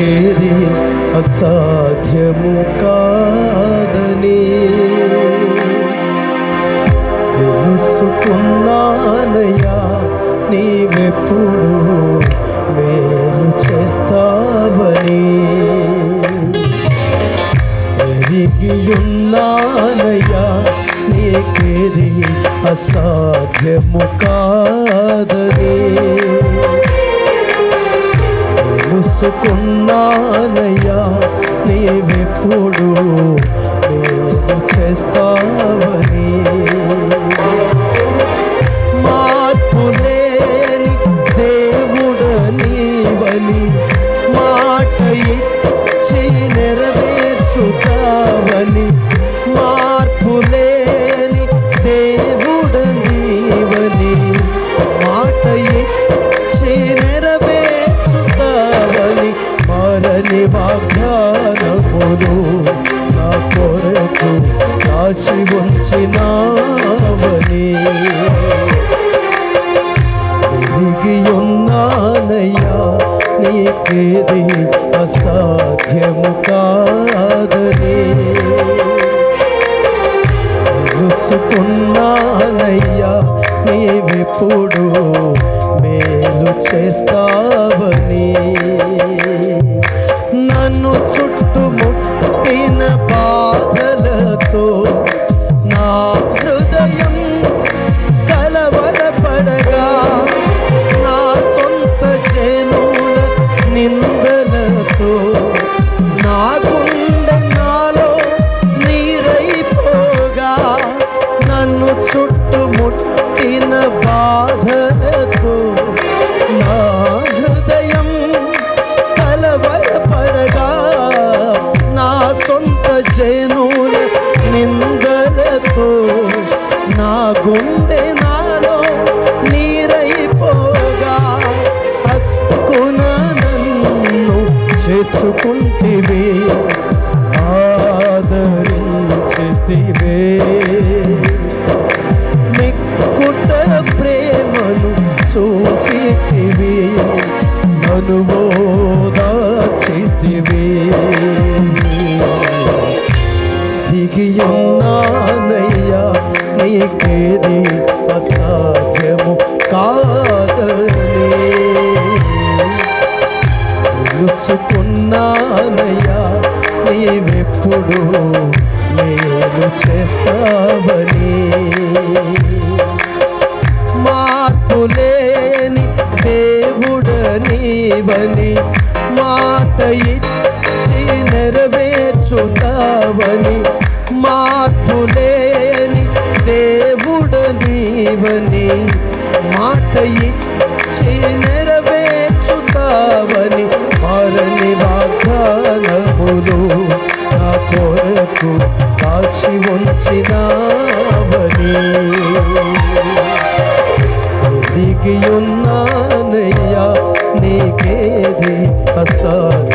నీకేది అసాధ్యము కాదని తెలుసుకున్నానయ్యా నీవెప్పుడు మేలు చేస్తావని. ఎరిగియున్నానయ్యా నీకేది అసాధ్యము కాదని తెలుసుకున్నానయ్యా నీవెప్పుడు నా కొరకు కాచి ఉంచినావని. తిరిగి ఉన్నానయ్యా నీకేది అసాధ్యము కాదని. తెలుసుకున్నానయ్యా నీవెప్పుడు మేలు చేస్తావని. నన్ను చుట్టూ చుట్టుముట్టిన బాధలతో నా హృదయం కలవరపడగా నా సొంత చేనుల నిందలతో నా గుండె నాలో నీరైపోగా హక్కున నన్ను చేర్చుకుంటివే ఆదరించితివే నన్ను ఓదార్చితివి దిగియున్నానయ్యా నీకేది అసాధ్యము కాదని. తెలుసుకున్నానయ్యా నీవెప్పుడు దేవుడనీవని మాట ఇచ్చి నెరవేర్చుతావని మాతులేని దేవుడు నీవని మాట ఇచ్చి నెరవేర్చుతావని మారని వాగ్దానములు నా కొరకు కాచి ఉంచినావని ఎదిగి ఉన్నానయ్యా నీకేది అసాధ్యం